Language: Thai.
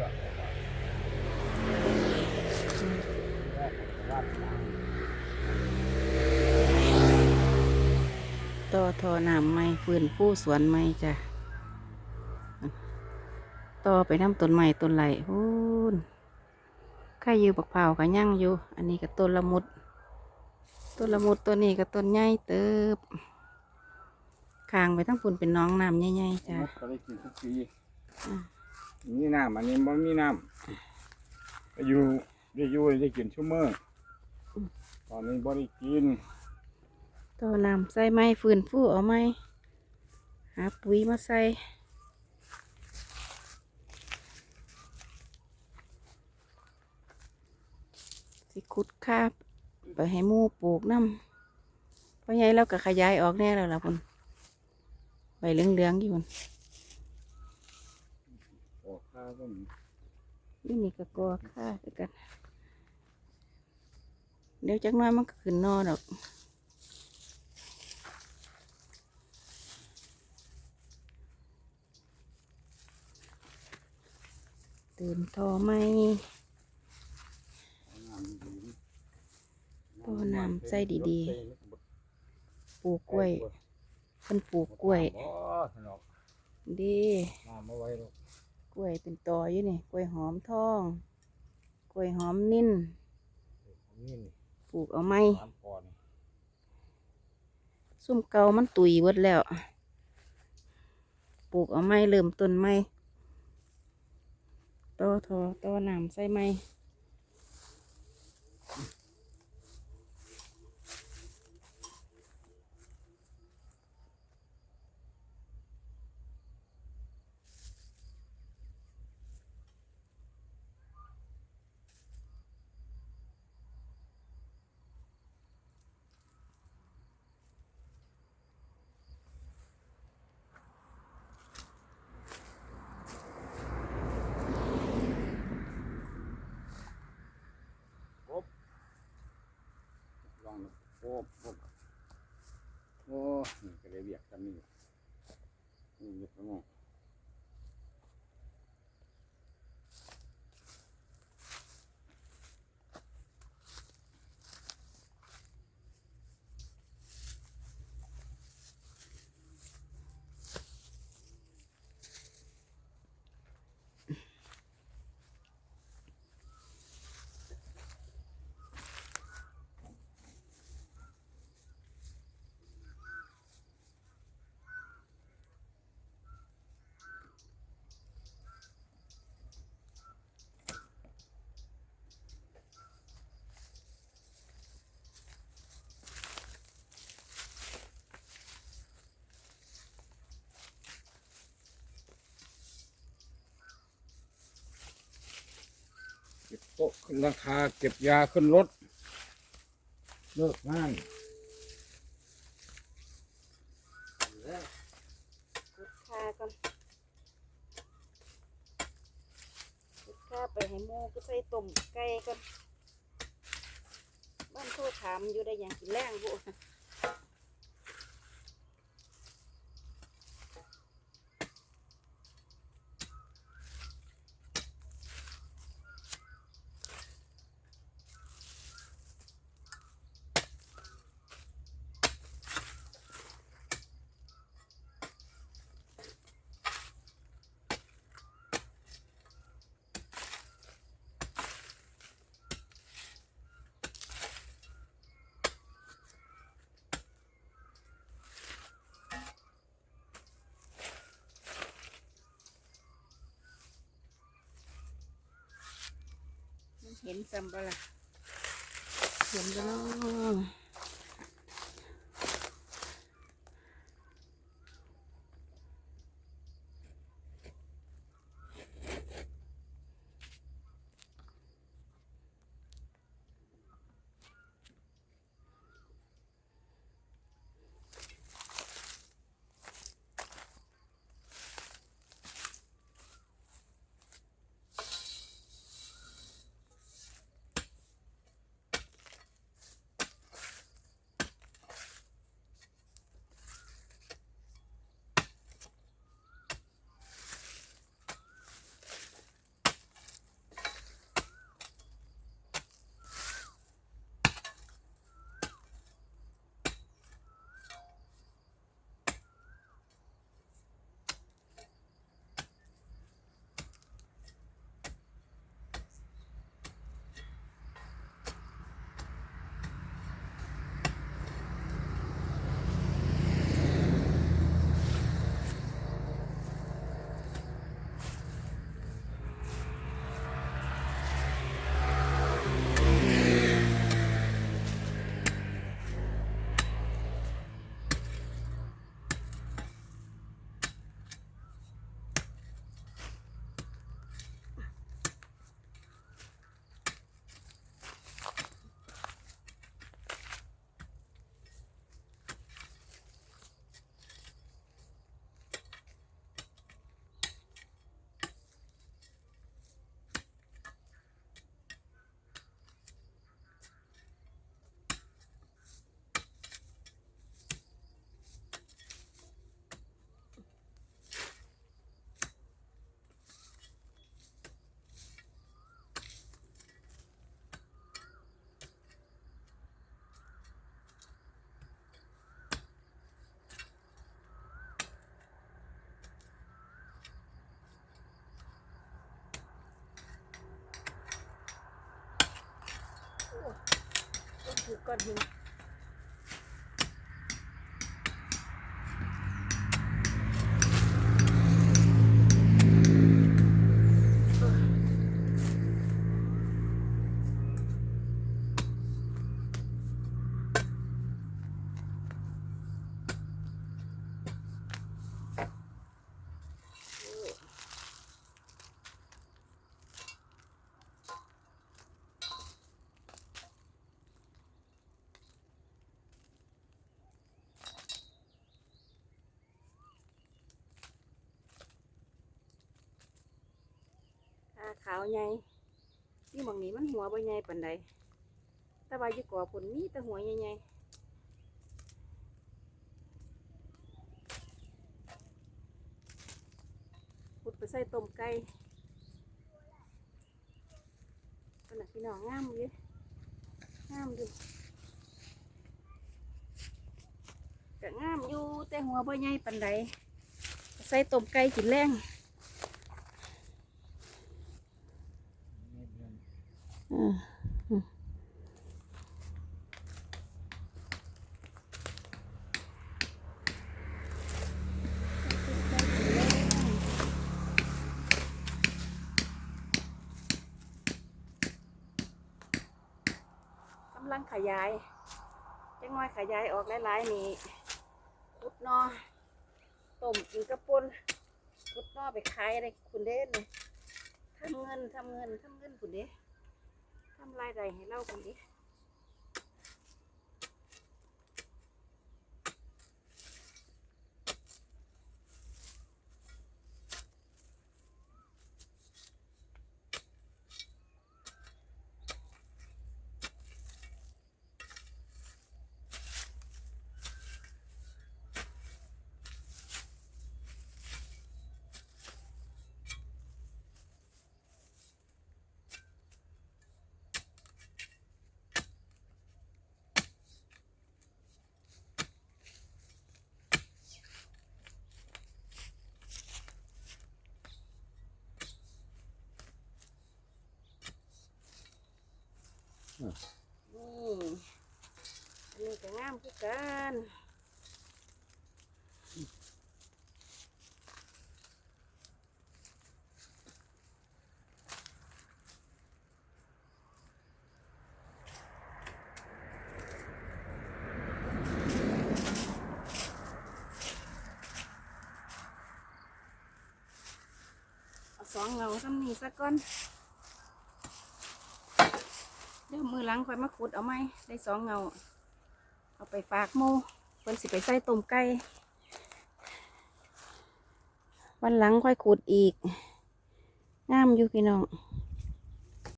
ต่อทอน้ำไม้ฟื้นฟูสวนไม้จ้ะ ต่อไปน้ำต้นไม้ต้นไหลพูนข้าอยู่บักเผาก็ยั่งอยู่ อันนี้ก็ต้นละมุด ต้นละมุดตัวนี้ก็ต้นใหญ่เติบคางไปทั้งฝุ่นเป็นน้องน้ำใหญ่ๆจ้ะ นี่น้ำอันนี้มันมีน้ำอยู่ได้อยู่ได้กินชั่วโมงตอนนี้บ่ได้กินต่อน้ำใส่ไม้ฟื้นฟูเอาไม้หาปุ๋ยมาใส่สิขุดคาบไปให้มูปลูกน้ำเพราะไงเราก็ขยายออกแน่แล้วล่ะพุ่นใบเหลืองๆอยู่พุ่นาวก็มีนี่นี่ก็กลัวค่าคือกัน เดี๋ยวจักหน้อยมันก็ขึ้นนอดอกตื่นทอไหมน้ำดีต้นน้ำใส่ดีปลูกกล้วยเพิ่นปลูกกล้วยบ่สนอกดี น้ำมาไว้หรอก กล้วยเป็นตออยู่นี่กล้วยหอมทองกล้วยหอมนิ่นนี่นี่ปลูกเอาไหมน้ำก่อนซุ่มเก่ามันตุยเบิดแล้วปลูกเอาไม้เริ่มต้นไม้ต่อทอต่อน้ำใส่ไม้ ลอง โอ้โอ้โอ้นี่ก็เลยเบียกกันนี่นี่เบียกกันมอง ต๊ะขึ้นราคาเก็บยาขึ้นรถ เลิกงานขุดค่าก่อนขุดค่าไปให้หมูก็ใส่ต้มไก่ก่อนบ้านโทรถามอยู่ได้อย่างกินแรงบุ เห็นจำปะล่ะเห็นแล้วเนาะ ก้อนหินขาขาวใหญ่นี่หมองนี้มันหัวบ่ใหญ่ปานใดแต่ว่าอยู่ก่อผลมีแต่หัวใหญ่ๆพุดไปใส่ต้มไก่เป็นน่ะพี่น้องงามอยู่งามอยู่ก็งามอยู่แต่หัวบ่ใหญ่ปานใดใส่ต้มไก่กินแรง อ่าอืม กำลังขยายจังน้อยขยายออกหลายๆนี่ขุดนอต้มกินกระปุนขุดนอไปขายอะไรคุณเด้เลยทำเงินทำเงินทำเงินคุณเด้ ทำรายได้ให้เราคนนี้ นี่อันนี้ก็งามคือกันเอาสองเงาทำนี่สักก้อน เดี๋ยวมือหล้างค่อยมาขุดเอาไหมได้สองเงา เอาไปฝากโมเพิ่นสิไปใส่ต้มไก่วันหลังค่อยขุดอีกงามอยู่พี่น้อง